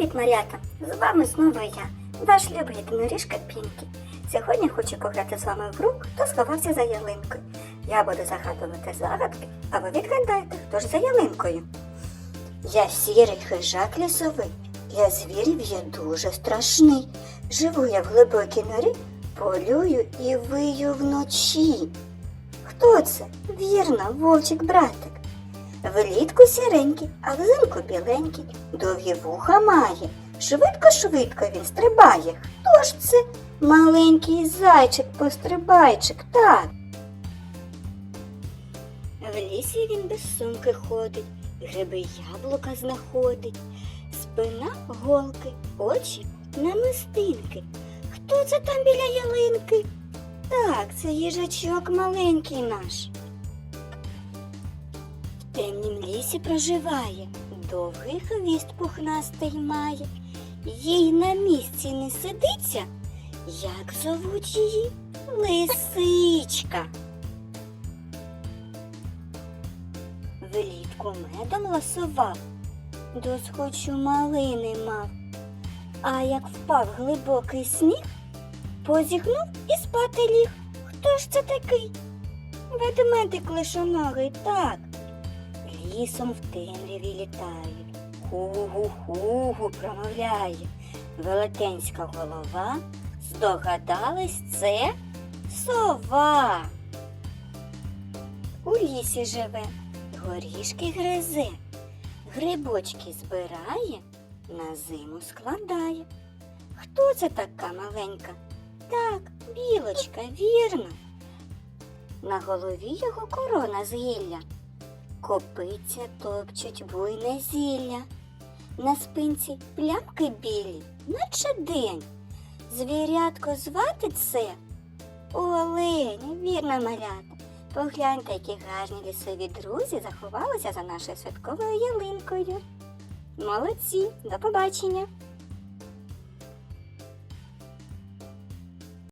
Привіт, малята! З вами знову я, ваш любий єдиноріжка Пінкі. Сьогодні хочу пограти з вами в гру, хто сховався за ялинкою. Я буду загадувати загадки, а ви відгадайте, хто ж за ялинкою. Я сірий хижак лісовий, для звірів я дуже страшний. Живу я в глибокій норі, полюю і вию вночі. Хто це? Вірно, вовчик братик. Влітку сіренький, а взимку біленький, довгі вуха має. Швидко-швидко він стрибає. Хто ж це? Маленький зайчик-пострибайчик, так. В лісі він без сумки ходить, гриби яблука знаходить, спина голки, очі намистинки. Хто це там біля ялинки? Так, це їжачок маленький наш. Темнім лісі проживає, довгий хвіст пухнастий має. Їй на місці не сидиться, як зовуть її лисичка. Влітку медом ласував, досхочу малини мав. А як впав глибокий сніг, позіхнув і спати ліг. Хто ж це такий? Ведмедик лишоногий, так. Лісом в темряві літає, ху-гу-ху-гу промовляє. Велетенська голова, здогадались, це сова. У лісі живе, горішки гризе, грибочки збирає, на зиму складає. Хто це така маленька? Так, білочка, вірно. На голові його корона з гілля. Копиця топчуть буйне зілля. На спинці плямки білі, наче день. Звірятко звати це Олень, вірно малята. Погляньте, які гарні лісові друзі заховалися за нашою святковою ялинкою. Молодці, до побачення!